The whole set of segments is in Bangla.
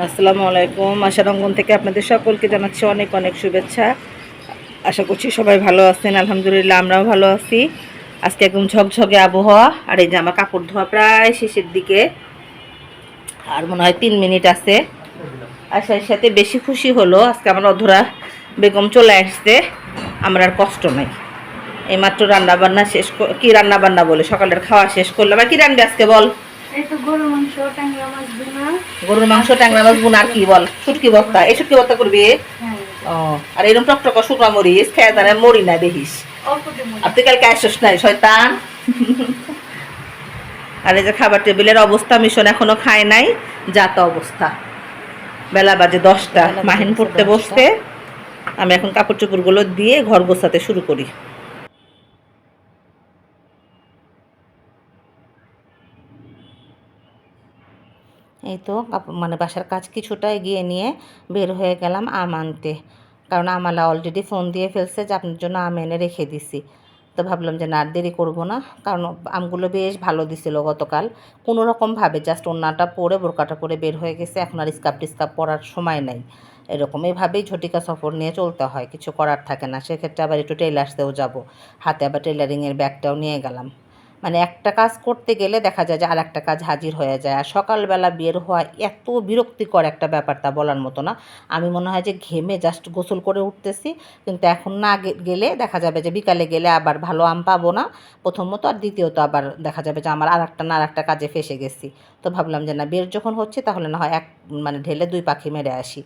আসসালামু আলাইকুম। আশারঙ্গন থেকে আপনাদের সকলকে জানাচ্ছি অনেক অনেক শুভেচ্ছা। আশা করছি সবাই ভালো আছেন, আলহামদুলিল্লাহ আমরাও ভালো আছি। আজকে একদম ঝকঝকে আবহাওয়া, আর এই যে আমার কাপড় ধোয়া প্রায় শেষের দিকে। আর মনে হয় তিন মিনিট আছে। আশার সাথে বেশি খুশি হলো, আজকে আমার অধরা বেগম চলে আসছে। আমার আর কষ্ট নাই। এইমাত্র রান্না বান্না শেষ ক- কি রান্না বলে? সকালের খাওয়া শেষ করলাম। আর কি রান্না আজকে বল? এই তো গরু মাংস ট্যাংরা মাছ বোনা গরুর মাংস ট্যাংরা মাছ বোন আর কি বল? শুটকি ভর্তা এই শুটকি ভর্তা করবি? হ্যাঁ। ও আর এরকম টকটকা শুকনা মরিস খেয়ে তারা মরি না দেখিস। আর তুই কালকে আসিস নাই শয়তান। আর এই যে খাবার টেবিলের অবস্থা মিশন এখনও খায় নাই যা যাতা অবস্থা। বেলা বাজে দশটা। মাহিন পড়তে বসতে আমি এখন কাপড় চোপড়গুলো দিয়ে ঘর গোছাতে শুরু করি। এই তো মানে বাসার কাজ কিছুটা এগিয়ে নিয়ে বের হয়ে গেলাম আম আনতে কারণ আমালা অলরেডি ফোন দিয়ে ফেলছে যে আপনার জন্য আম এনে রেখে দিছি। তো ভাবলাম যে না, আর দেরি করব না। কারণ আমগুলো বেশ ভালো দিছিল গতকাল। কোনো রকমভাবে জাস্ট ওন্নাটা পরে, বোরকাটা পরে বের হয়ে গেছে। এখন আর স্কাপ টিস্কাপ পরার সময় নাই। এরকম এইভাবেই ঝটিকা সফর নিয়ে চলতে হয়। কিছু করার থাকে না। সেক্ষেত্রে আবার একটু টেলার্সেও যাব। হাতে আবার টেলারিংয়ের ব্যাগটাও নিয়ে গেলাম। মানে একটা কাজ করতে গেলে দেখা যায় যে আর একটা কাজ হাজির হয়ে যায়। আর সকালবেলা বের হওয়া এত বিরক্তিকর একটা ব্যাপার তা বলার মতো না। আমি মনে হয় যে ঘেমে জাস্ট গোসল করে উঠতেছি। কিন্তু এখন না গেলে দেখা যাবে যে বিকালে গেলে আবার ভালো আম পাবো না। প্রথমত আর দ্বিতীয়ত আবার দেখা যাবে যে আমার আর একটা না আর একটা কাজে ফেসে গেছি। তো ভাবলাম যে না, বের যখন হচ্ছে তাহলে না হয় এক মানে ঢেলে দুই পাখি মেরে আসি।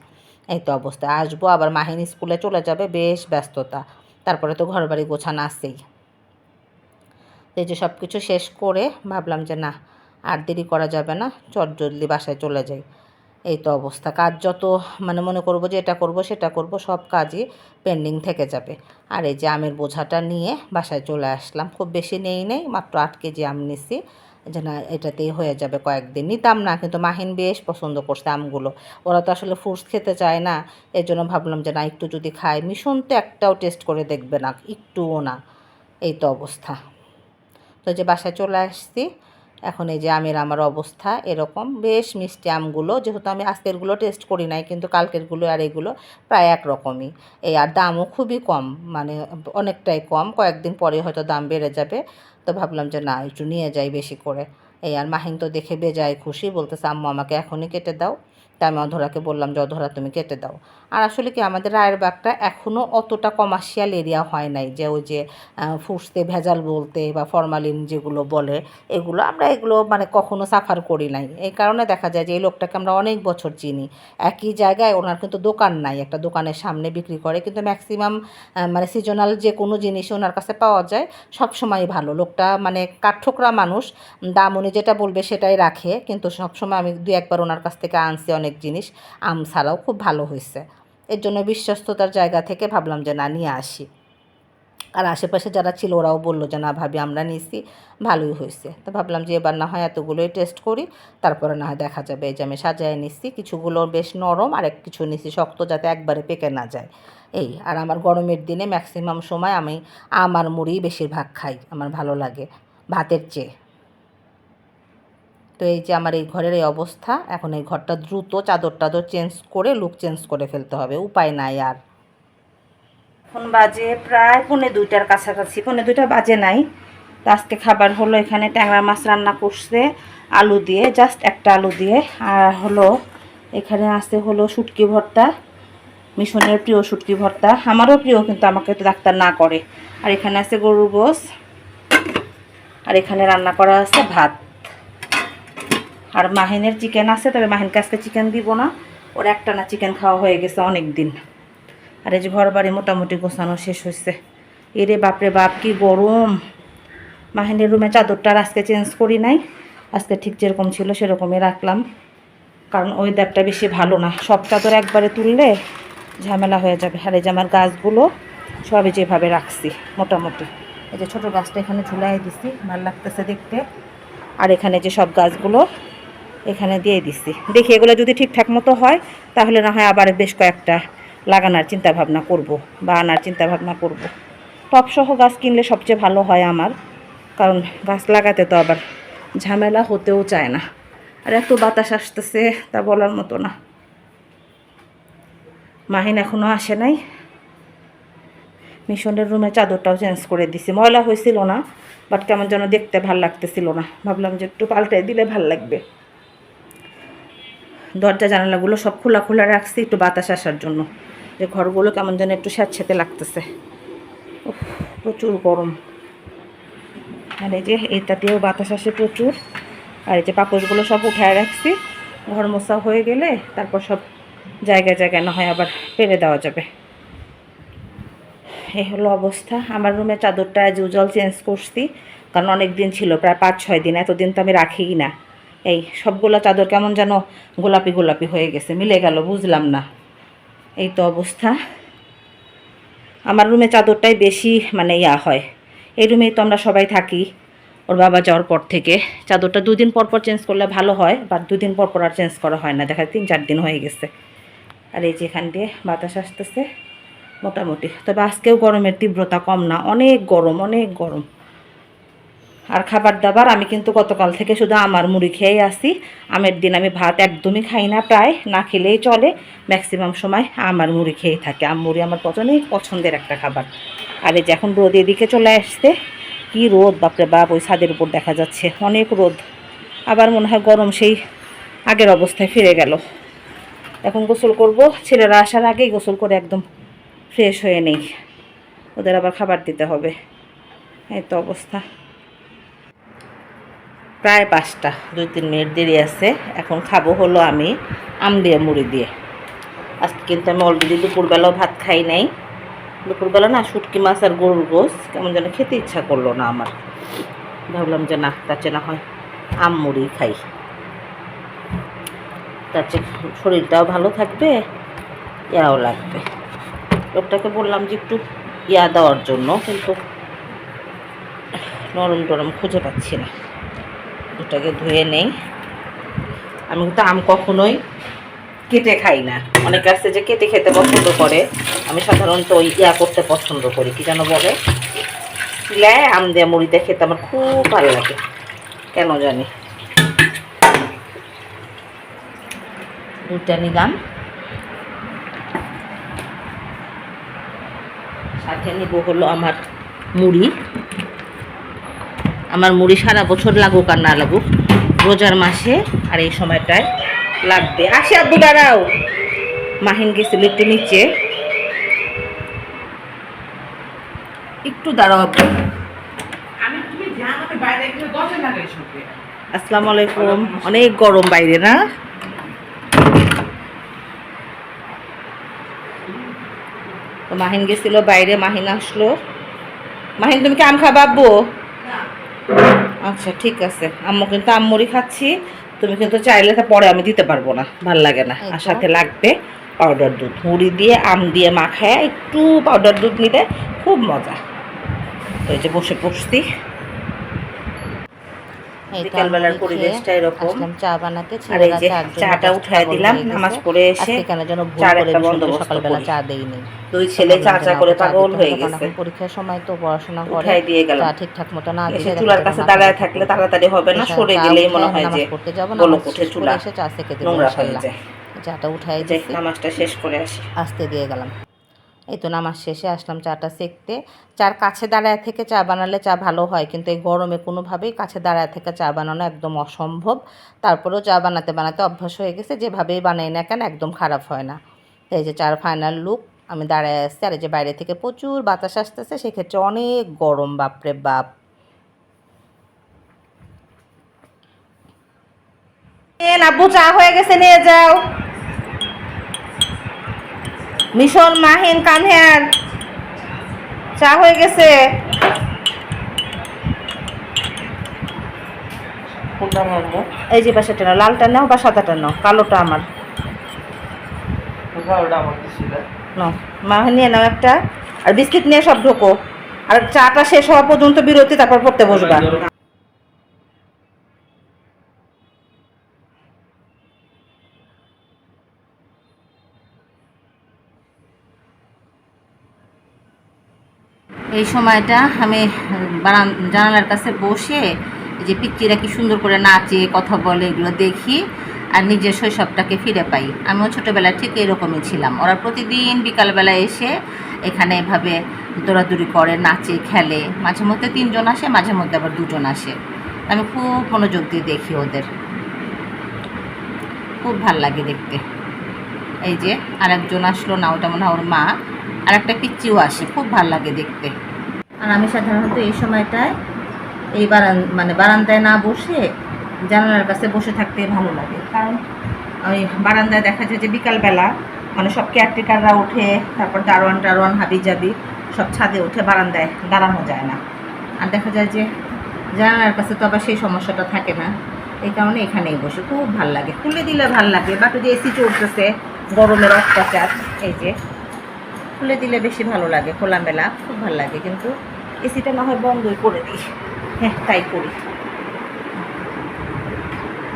এই তো অবস্থা। আসব আবার মাহিনী স্কুলে চলে যাবে, বেশ ব্যস্ততা। তারপরে তো ঘর বাড়ি গোছানো আসছেই তো এই যে সব কিছু শেষ করে ভাবলাম যে না, আর দেরি করা যাবে না, চট জলদি বাসায় চলে যাই। এই তো অবস্থা। কাজ যত মানে মনে করব যে এটা করব, সেটা করব, সব কাজই পেন্ডিং থেকে যাবে। আর এই যে আমের বোঝাটা নিয়ে বাসায় চলে আসলাম। খুব বেশি নেই নেই, মাত্র আট কেজি আম নিছি। যে না, এটাতেই হয়ে যাবে কয়েকদিন নিতাম না, কিন্তু মাহিন বেশ পছন্দ করছে আমগুলো। ওরা তো আসলে ফ্রুটস খেতে চায় না। এই জন্য ভাবলাম যে না, একটু যদি খায় মিশন তো একটাও টেস্ট করে দেখবে না, একটুও না। এই তো অবস্থা। তো যে বাসায় চলে আসছি। এখন এই যে আমের আমার অবস্থা এরকম। বেশ মিষ্টি আমগুলো, যেহেতু আমি আজকেরগুলো টেস্ট করি নাই, কিন্তু কালকেরগুলো আর এগুলো প্রায় একরকমই। এই আর দামও খুবই কম মানে অনেকটাই কম। কয়েকদিন পরে হয়তো দাম বেড়ে যাবে। তো ভাবলাম যে না, একটু নিয়ে যাই বেশি করে। এই আর মাহিন তো দেখে বেজায় খুশি, বলতেছে, আম্মু, আমাকে এখনই কেটে দাও। তাই আমি অধরাকে বললাম যে, অধরা, তুমি কেটে দাও। আর আসলে কি, আমাদের রায়ের বাগটা এখনও অতটা কমার্শিয়াল এরিয়া হয় নাই যে, ওই যে ফুসতে, ভেজাল বলতে বা ফরমালিন যেগুলো বলে, এগুলো আমরা এগুলো মানে কখনো সাফার করি নাই। এই কারণে দেখা যায় যে, এই লোকটাকে আমরা অনেক বছর চিনি। একই জায়গায় ওনার কিন্তু দোকান নাই, একটা দোকানের সামনে বিক্রি করে, কিন্তু ম্যাক্সিমাম মানে সিজনাল যে কোনো জিনিসই ওনার কাছে পাওয়া যায় সব সময় ভালো। লোকটা মানে কাঠঠোকরা মানুষ, দাম উনি যেটা বলবে সেটাই রাখে, কিন্তু সবসময় আমি দু একবার ওনার কাছ থেকে আনছি, অনেক জিনিস আম ছাড়াও খুব ভালো হয়েছে। এর জন্য বিশ্বস্ততার জায়গা থেকে ভাবলাম যে না, নিয়ে আসি। আর আশেপাশে যারা ছিল ওরাও বলল যে, না ভাবি, আমরা নিছি ভালোই হয়েছে। তো ভাবলাম যে, এবার না হয় এতগুলোই টেস্ট করি, তারপরে না হয় দেখা যাবে। এই যে আমি সাজায় নিচ্ছি, কিছুগুলো বেশ নরম আর এক কিছু নিচ্ছি শক্ত যাতে একবারে পেকে না যায়। এই, আর আমার গরমের দিনে ম্যাক্সিমাম সময় আমি আমার মুড়ি বেশিরভাগ খাই, আমার ভালো লাগে ভাতের চেয়ে। তো এই যে আমার এই ঘরের এই অবস্থা, এখন এই ঘরটা দ্রুত চাদর টাদর চেঞ্জ করে লুক চেঞ্জ করে ফেলতে হবে, উপায় নাই আর। এখন বাজে প্রায় পৌনে দুইটার কাছাকাছি, পৌনে দুইটা বাজে নাই। তো আজকে খাবার হলো এখানে ট্যাংরা মাছ রান্না করছে, আলু দিয়ে জাস্ট একটা আলু দিয়ে। আর হলো, এখানে আছে হলো শুটকি ভর্তা, মিশনের প্রিয় শুটকি ভর্তা। আমারও প্রিয়, কিন্তু আমাকে তো ডাক্তার না করে। আর এখানে আছে গরুর গোস আর এখানে রান্না করা আছে ভাত। আর মাহিনের চিকেন আছে, তবে মাহিনকে আজকে চিকেন দিব না। ওর একটা না চিকেন খাওয়া হয়ে গেছে অনেক দিন আর এই যে ঘর বাড়ি মোটামুটি গোছানো শেষ হয়েছে। এরে বাপরে বাপ, কি গরম! মাহিনের রুমে চাদরটা আজকে চেঞ্জ করি নাই। আজকে ঠিক যেরকম ছিল সেরকমই রাখলাম। কারণ ওয়েদারটা বেশি ভালো না। সব চাদর একবারে তুললে ঝামেলা হয়ে যাবে। আর এই যে আমার গাছগুলো, সবই যেভাবে রাখছি, মোটামুটি। এই যে ছোটো গাছটা এখানে ঝুলাই দিছি, ভালো লাগতেছে দেখতে। আর এখানে যে সব গাছগুলো এখানে দিয়ে দিছি। দেখি এগুলো যদি ঠিকঠাক মতো হয়, তাহলে না হয় আবার বেশ কয়েকটা লাগানোর চিন্তা ভাবনা করব বা আনার চিন্তা ভাবনা করব। টপসহ গাছ কিনলে সবচেয়ে ভালো হয় আমার, কারণ গাছ লাগাতে তো আবার ঝামেলা হতেও চায় না। আর এত বাতাস আসতেছে তা বলার মতো না। মাহিন এখনও আসে নাই। মিশনের রুমে চাদরটাও চেঞ্জ করে দিছি। ময়লা হয়েছিল না, বাট কেমন যেন দেখতে ভালো লাগতেছিল না। ভাবলাম যে একটু পাল্টে দিলে ভালো লাগবে। দরজা জানালাগুলো সব খোলা খোলা রাখছি, একটু বাতাস আসার জন্য। যে ঘরগুলো কেমন যেন একটু স্যাঁতস্যাঁতে লাগতেছে। প্রচুর গরম। আর এই যে এটাতেও বাতাস আসে প্রচুর। আর এই যে পাপড়গুলো সব উঠায় রাখছি, ঘর মোছা হয়ে গেলে তারপর সব জায়গায় জায়গায় না হয় আবার পেরে দেওয়া যাবে। এই হলো অবস্থা। আমার রুমে চাদরটা উজ্জ্বল চেঞ্জ করছি, কারণ অনেক দিন ছিল, প্রায় পাঁচ ছয় দিন, এতদিন তো আমি রাখিই না। এই সবগুলো চাদর কেমন যেন গোলাপি গোলাপি হয়ে গেছে, মিলে গেল, বুঝলাম না। এই তো অবস্থা। আমার রুমে চাদরটাই বেশি মানে ইয়া হয়। এই রুমেই তো আমরা সবাই থাকি, ওর বাবা যাওয়ার পর থেকে। চাদরটা দুদিন পর পর চেঞ্জ করলে ভালো হয় বা দুদিন পর পর আর চেঞ্জ করা হয় না। দেখা তিন চার দিন হয়ে গেছে। আর এই যে এখান দিয়ে বাতাস আসতেছে, মোটামুটি। তবে আজকেও গরমের তীব্রতা কম না, অনেক গরম অনেক গরম। আর খাবার দাবার আমি কিন্তু গতকাল থেকে শুধু আমার মুড়ি খেয়েই আসি। আমের দিন আমি ভাত একদমই খাই না প্রায়, না খেলেই চলে। ম্যাক্সিমাম সময় আমার মুড়ি খেয়েই থাকে। আম মুড়ি আমার অনেক পছন্দের একটা খাবার। আর এই যে এখন রোদ এদিকে চলে আসছে, কি রোদ, বাপরে বাপ, ওই ছাদের উপর দেখা যাচ্ছে। অনেক রোদ। আবার মনে হয় গরম সেই আগের অবস্থায় ফিরে গেল। এখন গোসল করব। ছেলেরা আসার আগেই গোসল করে একদম ফ্রেশ হয়ে নেই। ওদের আবার খাবার দিতে হবে। এই তো অবস্থা। প্রায় পাঁচটা, দুই, তিন মিনিট দেরি আছে। এখন খাব হলো আমি আম দিয়ে, মুড়ি দিয়ে। আজকে কিন্তু আমি অলরেডি দুপুরবেলাও ভাত খাই নাই। দুপুরবেলা না শুটকি মাছ আর গরুর গোস কেমন যেন খেতে ইচ্ছা করল না আমার। ভাবলাম যে না, তার চেয়ে না হয় আম, মুড়ি খাই। তার চেয়ে শরীরটাও ভালো থাকবে, ইয়াও লাগবে। লোকটাকে বললাম যে একটু ইয়া দেওয়ার জন্য, কিন্তু নরম টরম খুঁজে পাচ্ছি না। ওটাকে ধুয়ে নেই। আমি কিন্তু আম কখনোই কেটে খাই না। অনেকে আছে যে কেটে খেতে পছন্দ করে। আমি সাধারণত ওই ইয়া করতে পছন্দ করি, কি যেন বলে? শিলায় আম দিয়ে মুড়িতে খেতে আমার খুব ভালো লাগে। কেন জানি? দুটা নিলাম। সাথে নিব হলো আমার মুড়ি। আমার মুড়ি সারা বছর লাগুক আর না লাগুক রোজার মাসে আর এই সময়টায় লাগবে। আসে আব্বু দাঁড়াও। মাহিন গেছিল একটু নিচে। একটু দাঁড়াও আব্বু। আসসালামু আলাইকুম। অনেক গরম বাইরে না? তো মাহিন গেছিল বাইরে মাহিন আসলো। মাহিন তুমি কি আম খাবা আব্বু? আচ্ছা ঠিক আছে। আম্মু কিন্তু আম্মুরি খাচ্ছি। তুমি কিন্তু চাইলে তা পরে আমি দিতে পারব না। ভালো লাগে না। আর সাথে লাগবে পাউডার দুধ। মুড়ি দিয়ে আম দিয়ে মাখায় একটু পাউডার দুধ নিলে খুব মজা। তো এই যে বসে পড়ছি। এই তো বিকেলবেলার পরিবেশটা এরকম। চা বানাতে আর এই যে চাটা উঠায় দিলাম নামাজ পড়ে এসে কেন যেন ভুল চার একটা বন্দোবস্ত সকালবেলা চা দেইনি দুই ছেলে চা চা করে পাগল হয়ে গেছে। পরীক্ষার সময় তো পড়াশোনা করে উঠাই দিয়ে গেলাম। চা ঠিকঠাক মতো না চুলার কাছে দাঁড়ায় থাকলে তাড়াতাড়ি হবে না সরে গেলেই মনে হয় যে পড়তে যাব উঠে চুলা এসে চা সেকে দেবো নোংরা হয়ে যায়। চাটা উঠাই যে নামাজটা শেষ করে আসি। আসতে দিয়ে গেলাম। এই তো নামাজ শেষে আসলাম চাটা সেকতে। চার কাছে দাঁড়ায় থেকে চা বানালে চা ভালো হয়, কিন্তু এই গরমে কোনোভাবেই কাছে দাঁড়ায় থেকে চা বানানো একদম অসম্ভব। তারপরেও চা বানাতে বানাতে অভ্যাস হয়ে গেছে, যেভাবেই বানাই না কেন একদম খারাপ হয় না। এই যে চার ফাইনাল লুক আমি দাঁড়ায় আসছি আর এই যে বাইরে থেকে প্রচুর বাতাস আসতেছে, সেক্ষেত্রে অনেক গরম, বাপরে বাপ। আব্বু চা হয়ে গেছে, নিয়ে যাও। মিশন মাহিন কানহেয়ার চা হয়ে গেছে। এই যে পাশেটা নাও লালটা নাও বা সাদাটা নাও কালোটা আমার। মাহিন নাও একটা। আর বিস্কিট নিয়ে সব ঢোকো। আর চাটা শেষ হওয়া পর্যন্ত বিরতি তারপর পড়তে বসবা। এই সময়টা আমি বারান- জানালার কাছে বসে যে পিচ্চিরা কি সুন্দর করে নাচে, কথা বলে, এগুলো দেখি আর নিজের শৈশবটাকে ফিরে পাই। আমিও ছোটোবেলায় ঠিক এরকমই ছিলাম। ওরা প্রতিদিন বিকালবেলা এসে এখানে এভাবে দৌড়াদৌড়ি করে, নাচে, খেলে। মাঝে মধ্যে তিনজন আসে, মাঝে মধ্যে আবার দুজন আসে। আমি খুব মনোযোগ দিয়ে দেখি ওদের। খুব ভালো লাগে দেখতে। এই যে আরেকজন আসলো না, ওটা মনে হয় ওর মা। আর একটা পিচ্চিও আসে, খুব ভালো লাগে দেখতে। আর আমি সাধারণত এই সময়টায় এই বারান মানে বারান্দায় না বসে জানালার কাছে বসে থাকতে ভালো লাগে। কারণ ওই বারান্দায় দেখা যায় যে বিকালবেলা মানে সব কেয়ারটেকাররা উঠে, তারপর দারোয়ান টারোয়ান হাবি জাবি সব ছাদে উঠে বারান্দায় দাঁড়ানো যায় না। আর দেখা যায় যে জানালার কাছে তো আবার সেই সমস্যাটা থাকে না। এই কারণে এখানেই বসে খুব ভালো লাগে। খুলে দিলে ভালো লাগে। বাট যে এসি চলতেছে, গরমের অত্যাচার, এই যে খুলে দিলে বেশি ভালো লাগে, খোলামেলা, খুব ভালো লাগে। কিন্তু এসিটা না হয় বন্ধই করে দিই। হ্যাঁ তাই করি।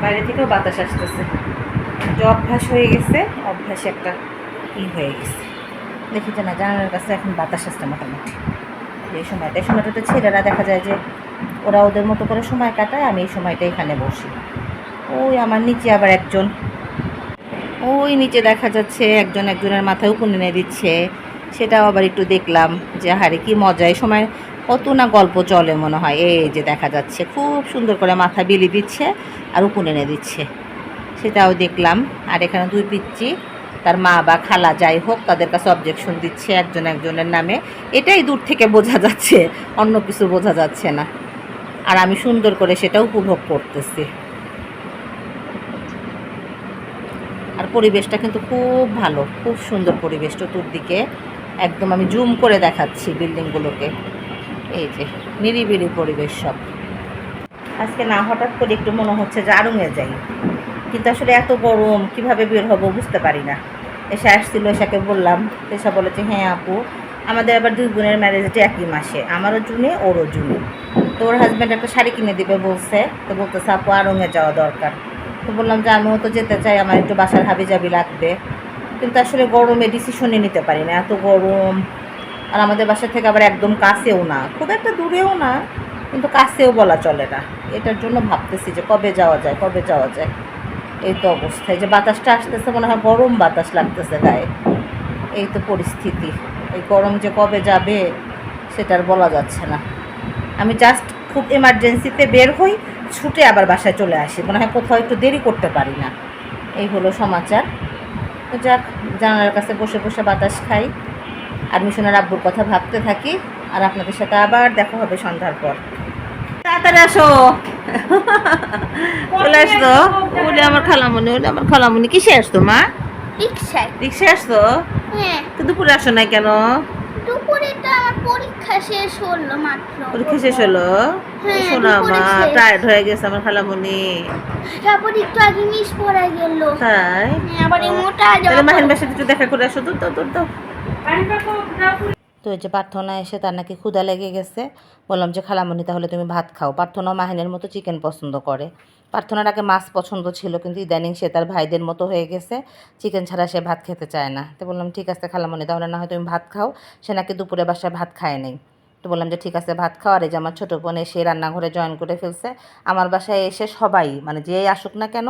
বাইরে থেকেও বাতাস আসতেছে। যে অভ্যাস হয়ে গেছে, অভ্যাসে একটা ই হয়ে গেছে। দেখি যে না, জানালার কাছে এখন বাতাস আসছে মোটামুটি। এই সময়টা, এই সময়টাতে ছেলেরা দেখা যায় যে ওরা ওদের মতো করে সময় কাটায়, আমি এই সময়টা এখানে বসি। ওই আমার নিচে আবার একজন। ওই নিচে দেখা যাচ্ছে একজন একজনের মাথায় উকুন এনে দিচ্ছে। সেটাও আবার একটু দেখলাম যে, হারে কি মজা এই সময় কত না গল্প চলে মনে হয়। এই যে দেখা যাচ্ছে, খুব সুন্দর করে মাথা বিলি দিচ্ছে আর উকুন এনে দিচ্ছে। সেটাও দেখলাম। আর এখানে দুই পিচ্ছি তার মা বা খালা যাই হোক, তাদের কাছে অবজেকশন দিচ্ছে একজন একজনের নামে। এটাই দূর থেকে বোঝা যাচ্ছে, অন্য কিছু বোঝা যাচ্ছে না। আর আমি সুন্দর করে সেটা উপভোগ করতেছি। আর পরিবেশটা কিন্তু খুব ভালো, খুব সুন্দর পরিবেশ চতুর্দিকে। একদম আমি জুম করে দেখাচ্ছি বিল্ডিংগুলোকে। এই যে, নিরিবিলি পরিবেশ সব। আজকে না, হঠাৎ করে একটু মনে হচ্ছে যে আরুঙে যাই। কিন্তু আসলে এত গরম, কীভাবে বের হব বুঝতে পারি না। এসে আসছিল, এসাকে বললাম, এসা বলেছে হ্যাঁ আপু, আমাদের আবার দুই বোনের ম্যারেজটা একই মাসে। আমারও জুনে, ওরও জুনে। তো ওর হাজব্যান্ড একটা শাড়ি কিনে দিবে বলছে। তো বলতেছে, আপু আরঙে যাওয়া দরকার। তো বললাম যে, আমিও তো যেতে চাই, আমার একটু বাসার হাবি জাবি লাগবে। কিন্তু আসলে গরমে ডিসিশনই নিতে পারি না। এত গরম। আর আমাদের বাসা থেকে আবার একদম কাছেও না। খুব একটা দূরেও না, কিন্তু কাছেও বলা চলে না। এটার জন্য ভাবতেছি যে কবে যাওয়া যায়, কবে যাওয়া যায়। এই তো অবস্থায় যে বাতাসটা আসতেছে, মনে হয় গরম বাতাস লাগতেছে গায়ে। এই তো পরিস্থিতি। এই গরম যে কবে যাবে সেটার বলা যাচ্ছে না। আমি জাস্ট খুব এমার্জেন্সিতে বের হই, ছুটে আবার বাসায় চলে আসি। মনে হয় কোথাও একটু দেরি করতে পারি না। এই হলো সমাচার। তো যাক জানালার কাছে বসে বসে বাতাস খাই। আর মিশনের আব্বুর কথা ভাবতে থাকি আর আপনাদের সাথে আবার দেখা হবে সন্ধ্যার পর। তাড়াতাড়ি আসো। চলে আসতো ওলে আমার খালামনি ওলে আমার খালামনি। কিসে আসতো মা? রিক্সায়। রিক্সায় আসতো হ্যাঁ। তো দুপুরে আসো নাই কেন? দুপুরে তো আমার পরীক্ষা শেষ হলো মাত্র। পরীক্ষা শেষ হলো? শোনা মা টায়ার্ড হয়ে গেছে আমার খালামনি তারপর একটু আগে মিস পড়া গেল। তাই? হ্যাঁ, আবার এই মোটা তাহলে একটু দেখা করে আসো তো এই যে প্রার্থনা এসে তার নাকি ক্ষুধা লেগে গেছে। বললাম যে খালামণি তাহলে তুমি ভাত খাও। প্রার্থনা মাহিনের মতো চিকেন পছন্দ করে। প্রার্থনার আগে মাছ পছন্দ ছিল কিন্তু ইদানিং সে তার ভাইদের মতো হয়ে গেছে। চিকেন ছাড়া সে ভাত খেতে চায় না। তো বললাম ঠিক আছে খালামণি তাহলে না হয় তুমি ভাত খাও। সে নাকি দুপুরে বাসায় ভাত খায় নেই। তো বললাম যে, ঠিক আছে, ভাত খাওয়ার এই যে আমার ছোটো বোন এসে রান্নাঘরে জয়েন করে ফেলছে, আমার বাসায় এসে সবাই মানে যেই আসুক না কেন,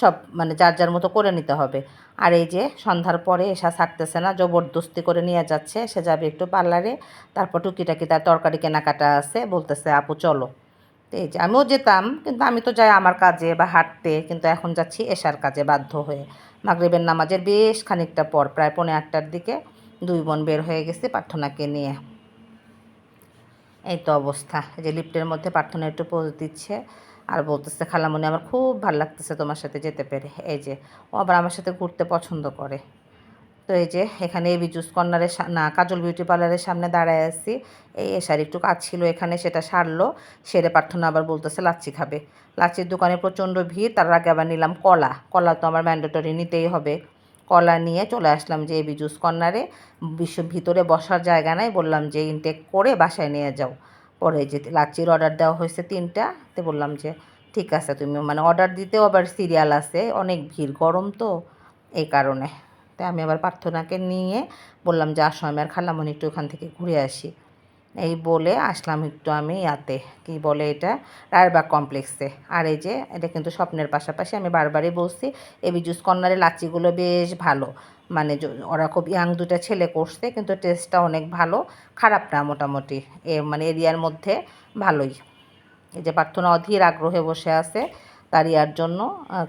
সব মানে যার যার মতো করে নিতে হবে। আর এই যে সন্ধ্যার পরে এসা ছাড়তেছে না, জবরদস্তি করে নিয়ে যাচ্ছে, সে যাবে একটু পার্লারে, তারপর টুকিটাকি তার তরকারি কেনাকাটা আছে, বলতেছে, আপু, চলো। এই যে আমিও যেতাম, কিন্তু আমি তো যাই আমার কাজে বা হাঁটতে, কিন্তু এখন যাচ্ছি এশার কাজে বাধ্য হয়ে। মাগরিবের নামাজের বেশ খানিকটা পর, প্রায় পৌনে আটটার দিকে দুই বোন বের হয়ে গেছে প্রার্থনাকে নিয়ে। এই তো অবস্থা। এই যে লিফটের মধ্যে প্রার্থনা একটু পোজ দিচ্ছে আর বলতেছে খালামণি আমার খুব ভালো লাগতেছে তোমার সাথে যেতে পেরে। এই যে, ও আবার আমার সাথে ঘুরতে পছন্দ করে। তো এই যে, এখানে এবি জুস কর্নারের না, কাজল বিউটি পার্লারের সামনে দাঁড়ায় আছি। এই এসার একটু কাজ ছিল এখানে, সেটা সারলো। সেরে প্রার্থনা আবার বলতেছে, লাচ্ছি খাবে। লাচ্ছির দোকানে প্রচণ্ড ভিড়, তার আগে আবার নিলাম কলা। কলা তো আমার ম্যান্ডেটরি নিতেই হবে। কলা নিয়ে চলে আসলাম যে এবি জুস কর্নারে। বিশ্ব ভিতরে বসার জায়গা নাই, বললাম যে ইনটেক করে বাসায় নিয়ে যাও। পরে যে লাচ্ছির অর্ডার দেওয়া হয়েছে তিনটা, তো বললাম যে ঠিক আছে, তুমি মানে অর্ডার দিতেও আবার সিরিয়াল আছে, অনেক ভিড়, গরম তো এই কারণে। তাই আমি আবার প্রার্থনাকে নিয়ে বললাম যে আসো, আমি আর খালামণি একটু ওখান থেকে ঘুরে আসি। এই বলে আসলাম একটু আমি ইয়াতে। কি বলে এটা? রায়বাগ কমপ্লেক্সে। আর এই যে, এটা কিন্তু স্বপ্নের পাশাপাশি আমি বারবারই বলছি, এবি জুস কর্নারের লাচিগুলো বেশ ভালো। মানে ওরা খুব ইয়াং দুটা ছেলে করছে, কিন্তু টেস্টটা অনেক ভালো। খারাপ না মোটামুটি। এ মানে এরিয়ার মধ্যে ভালোই। এই যে প্রার্থনা অধীর আগ্রহে বসে আছে তার ইয়ার জন্য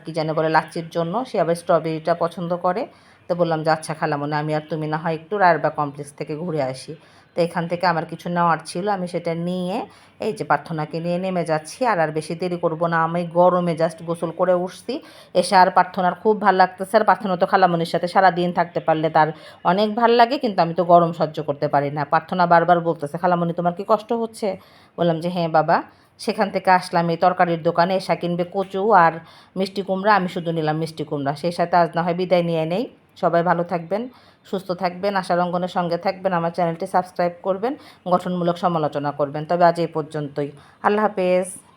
কি জানে বলে লাচির জন্য। সে আবার স্ট্রবেরিটা পছন্দ করে। তো বললাম যে আচ্ছা খালামনে আমি আর তুমি না হয় একটু রায়রবা কমপ্লেক্স থেকে ঘুরে আসি। তো এখান থেকে আমার কিছু নেওয়ার ছিল, আমি সেটা নিয়ে এই যে প্রার্থনাকে নিয়ে নেমে যাচ্ছি। আর আর বেশি দেরি করব না, আমি গরমে জাস্ট গোসল করে উঠছি। এসে আর প্রার্থনার খুব ভালো লাগতেছে, আর প্রার্থনা তো খালামনির সাথে সারা দিন থাকতে পারলে তার অনেক ভালো লাগে, কিন্তু আমি তো গরম সহ্য করতে পারি না। প্রার্থনা বারবার বলতেছে, খালামনি, তোমার কি কষ্ট হচ্ছে? বললাম যে হ্যাঁ বাবা, সেখান থেকে আসলাম, এই তরকারির দোকানে এসা কিনবে কচু আর মিষ্টি কুমড়া, আমি শুধু নিলাম মিষ্টি কুমড়া। সেই সাথে আজ না হয় বিদায় নিয়ে নেই। সবাই ভালো থাকবেন, সুস্থ থাকবেন, আশা রঙ্গনের সঙ্গে থাকবেন, আমার চ্যানেলটি সাবস্ক্রাইব করবেন, গঠনমূলক সমালোচনা করবেন। তবে আজ এই পর্যন্তই। আল্লাহ হাফেজ।